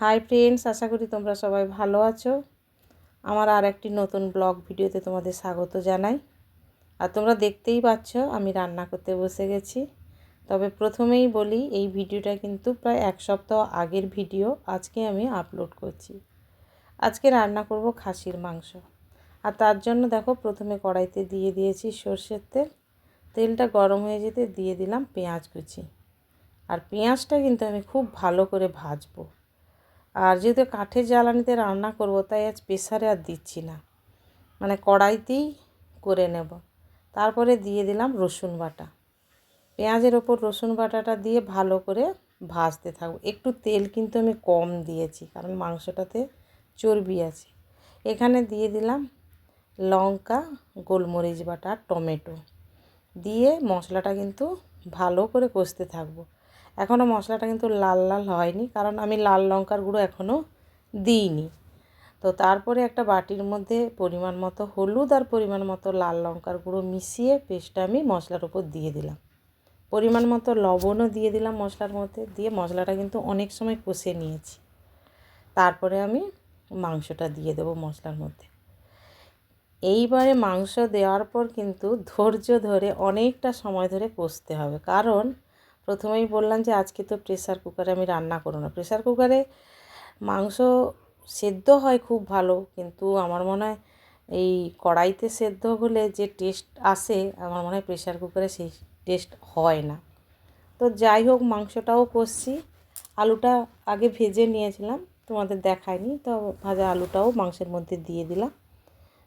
Hi friends আশা করি তোমরা সবাই ভালো আছো। আমার আর একটি নতুন ব্লগ ভিডিওতে তোমাদের স্বাগত জানাই। আর তোমরা দেখতেই পাচ্ছ, আমি রান্না করতে বসে গেছি। তবে প্রথমেই বলি, এই ভিডিওটা কিন্তু প্রায় এক সপ্তাহ আগের ভিডিও। আজকে আমি আপলোড করছি। আজকে রান্না করব খাসির মাংস। আর তার জন্য দেখো, প্রথমে কড়াইতে দিয়ে দিয়েছি সর্ষের তেল। তেলটা গরম হয়ে যেতে দিয়ে দিলাম পেঁয়াজ কুচি। আর পেঁয়াজটা কিন্তু আমি খুব ভালো করে ভাজবো। আর যেহেতু কাঠের জ্বালানিতে রান্না করব, তাই আজ প্রেসারে আর দিচ্ছি না। মানে কড়াইতেই করে নেব। তারপরে দিয়ে দিলাম রসুন বাটা। পেঁয়াজের ওপর রসুন বাটাটা দিয়ে ভালো করে ভাজতে থাকব। একটু তেল কিন্তু আমি কম দিয়েছি, কারণ মাংসটাতে চর্বি আছে। এখানে দিয়ে দিলাম লঙ্কা, গোলমরিচ বাটা, টমেটো। দিয়ে মশলাটা কিন্তু ভালো করে কষতে থাকব। এখনও মশলাটা কিন্তু লাল লাল হয়নি, কারণ আমি লাল লঙ্কার গুঁড়ো এখনও দিইনি। তো তারপরে একটা বাটির মধ্যে পরিমাণ মতো হলুদ আর পরিমাণ মতো লাল লঙ্কার গুঁড়ো মিশিয়ে পেস্টটা আমি মশলার উপর দিয়ে দিলাম। পরিমাণ মতো লবণও দিয়ে দিলাম মশলার মধ্যে, দিয়ে মশলাটা কিন্তু অনেক সময় কষে নিয়েছি। তারপরে আমি মাংসটা দিয়ে দেবো মশলার মধ্যে। এইবারে মাংস দেওয়ার পর কিন্তু ধৈর্য ধরে অনেকটা সময় ধরে কষতে হবে, কারণ প্রথমেই বললাম যে আজকে তো প্রেসার কুকারে আমি রান্না করো না। প্রেসার কুকারে মাংস সেদ্ধ হয় খুব ভালো, কিন্তু আমার মনে হয় এই কড়াইতে সেদ্ধ হলে যে টেস্ট আসে, আমার মনে হয় প্রেসার কুকারে সেই টেস্ট হয় না। তো যাই হোক, মাংসটাও কষছি। আলুটা আগে ভেজে নিয়েছিলাম, তোমাদের দেখায়নি, তো ভাজা আলুটাও মাংসের মধ্যে দিয়ে দিলাম।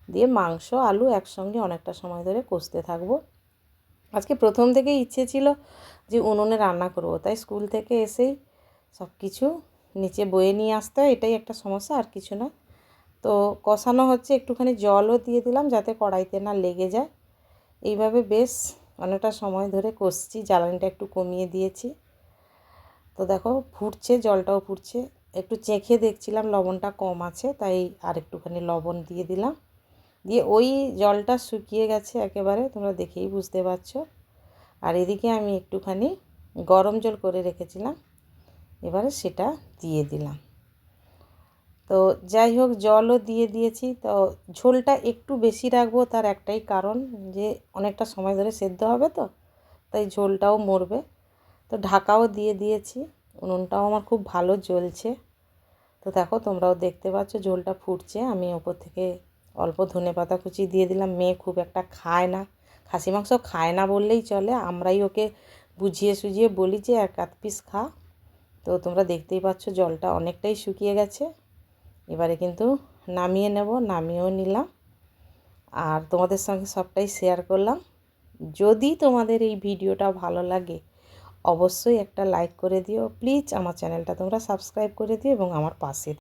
দিয়ে মাংস, আলু একসঙ্গে অনেকটা সময় ধরে কষতে থাকব। আজকে প্রথম থেকেই ইচ্ছে ছিল যে উনুনে রান্না করব। তাই স্কুল থেকে এসেই সব কিছু নিচে বয়ে নিয়ে আসতে হয়, এটাই একটা সমস্যা, আর কিছু না। তো কষানো হচ্ছে, একটুখানি জলও দিয়ে দিলাম যাতে কড়াইতে না লেগে যায়। এইভাবে বেশ অনেকটা সময় ধরে কষছি, জ্বালানিটা একটু কমিয়ে দিয়েছি। তো দেখো, ফুটছে, জলটাও ফুটছে। একটু চেখে দেখছিলাম লবণটা কম আছে, তাই আর একটুখানি লবণ দিয়ে দিলাম। দিয়ে ওই জলটা শুকিয়ে গেছে একেবারে, তোমরা দেখেই বুঝতে পারছ। আর এদিকে আমি একটুখানি গরম জল করে রেখেছিলাম, এবারে সেটা দিয়ে দিলাম। তো যাই হোক, জলও দিয়ে দিয়েছি। তো ঝোলটা একটু বেশি রাখব তার একটাই কারণ যে অনেকটা সময় ধরে সেদ্ধ হবে তো, তাই ঝোলটাও মরবে। তো ঢাকাও দিয়ে দিয়েছি, উনুনটাও আমার খুব ভালো জ্বলছে। তো দেখো তোমরাও দেখতে পাচ্ছ ঝোলটা ফুটছে, আমি ওপর থেকে অল্প ধনে পাতা কুচি দিয়ে দিলাম। মেয়ে খুব একটা খায় না। খাসি মাংস খায় না বললেই চলে। আমরাই ওকে বুঝিয়ে সুঝিয়ে বলি যে এক আধ পিস খা। তো তোমরা দেখতেই পাচ্ছ জলটা অনেকটাই শুকিয়ে গেছে। এবারে কিন্তু নামিয়ে নেব, নামিয়েও নিলাম। আর তোমাদের সঙ্গে সবটাই শেয়ার করলাম। যদি তোমাদের এই ভিডিওটা ভালো লাগে, অবশ্যই একটা লাইক করে দিও। প্লিজ আমার চ্যানেলটা তোমরা সাবস্ক্রাইব করে দিও এবং আমার পাশে